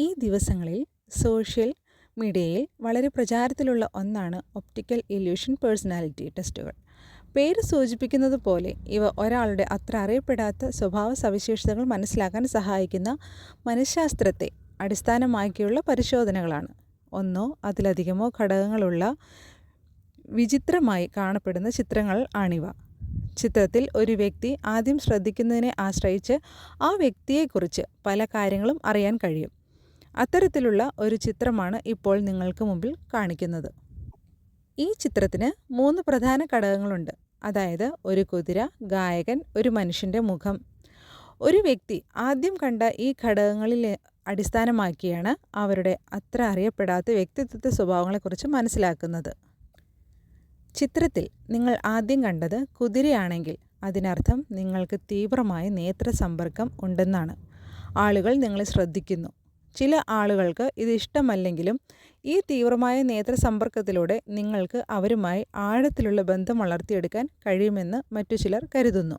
ഈ ദിവസങ്ങളിൽ സോഷ്യൽ മീഡിയയിൽ വളരെ പ്രചാരത്തിലുള്ള ഒന്നാണ് ഒപ്റ്റിക്കൽ ഇല്യൂഷൻ പേഴ്സണാലിറ്റി ടെസ്റ്റുകൾ. പേര് സൂചിപ്പിക്കുന്നത് പോലെ ഇവ ഒരാളുടെ അത്ര അറിയപ്പെടാത്ത സ്വഭാവ സവിശേഷതകൾ മനസ്സിലാക്കാൻ സഹായിക്കുന്ന മനഃശാസ്ത്രത്തെ അടിസ്ഥാനമാക്കിയുള്ള പരിശോധനകളാണ്. ഒന്നോ അതിലധികമോ ഘടകങ്ങളുള്ള വിചിത്രമായി കാണപ്പെടുന്ന ചിത്രങ്ങൾ ആണിവ. ചിത്രത്തിൽ ഒരു വ്യക്തി ആദ്യം ശ്രദ്ധിക്കുന്നതിനെ ആശ്രയിച്ച് ആ വ്യക്തിയെക്കുറിച്ച് പല കാര്യങ്ങളും അറിയാൻ കഴിയും. അത്തരത്തിലുള്ള ഒരു ചിത്രമാണ് ഇപ്പോൾ നിങ്ങൾക്ക് മുമ്പിൽ കാണിക്കുന്നത്. ഈ ചിത്രത്തിന് മൂന്ന് പ്രധാന ഘടകങ്ങളുണ്ട്. അതായത് ഒരു കുതിര ഗായകൻ ഒരു മനുഷ്യന്റെ മുഖം. ഒരു വ്യക്തി ആദ്യം കണ്ട ഈ ഘടകങ്ങളിൽ അടിസ്ഥാനമാക്കിയാണ് അവരുടെ അത്ര അറിയപ്പെടാത്ത വ്യക്തിത്വ സ്വഭാവങ്ങളെക്കുറിച്ച് മനസ്സിലാക്കുന്നത്. ചിത്രത്തിൽ നിങ്ങൾ ആദ്യം കണ്ടത് കുതിരയാണെങ്കിൽ അതിനർത്ഥം നിങ്ങൾക്ക് തീവ്രമായ നേത്ര സമ്പർക്കം ഉണ്ടെന്നാണ്. ആളുകൾ നിങ്ങളെ ശ്രദ്ധിക്കുന്നു. ചില ആളുകൾക്ക് ഇത് ഇഷ്ടമല്ലെങ്കിലും ഈ തീവ്രമായ നേത്ര സമ്പർക്കത്തിലൂടെ നിങ്ങൾക്ക് അവരുമായി ആഴത്തിലുള്ള ബന്ധം വളർത്തിയെടുക്കാൻ കഴിയുമെന്ന് മറ്റു ചിലർ കരുതുന്നു.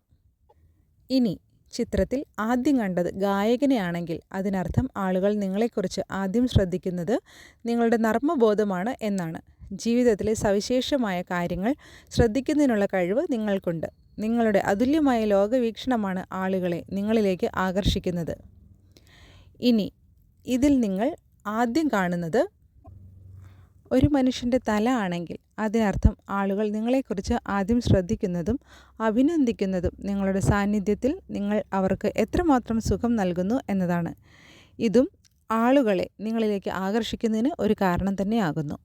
ഇനി ചിത്രത്തിൽ ആദ്യം കണ്ടത് ഗായകനെയാണെങ്കിൽ അതിനർത്ഥം ആളുകൾ നിങ്ങളെക്കുറിച്ച് ആദ്യം ശ്രദ്ധിക്കുന്നത് നിങ്ങളുടെ നർമ്മബോധമാണ് എന്നാണ്. ജീവിതത്തിലെ സവിശേഷമായ കാര്യങ്ങൾ ശ്രദ്ധിക്കുന്നതിനുള്ള കഴിവ് നിങ്ങൾക്കുണ്ട്. നിങ്ങളുടെ അതുല്യമായ ലോകവീക്ഷണമാണ് ആളുകളെ നിങ്ങളിലേക്ക് ആകർഷിക്കുന്നത്. ഇനി ഇതിൽ നിങ്ങൾ ആദ്യം കാണുന്നത് ഒരു മനുഷ്യന്റെ തല ആണെങ്കിൽ അതിനർത്ഥം ആളുകൾ നിങ്ങളെക്കുറിച്ച് ആദ്യം ശ്രദ്ധിക്കുന്നതും അഭിനന്ദിക്കുന്നതും നിങ്ങളുടെ സാന്നിധ്യത്തിൽ നിങ്ങൾ അവർക്ക് എത്രമാത്രം സുഖം നൽകുന്നു എന്നതാണ്. ഇതും ആളുകളെ നിങ്ങളിലേക്ക് ആകർഷിക്കുന്നതിന് ഒരു കാരണം തന്നെയാകുന്നു.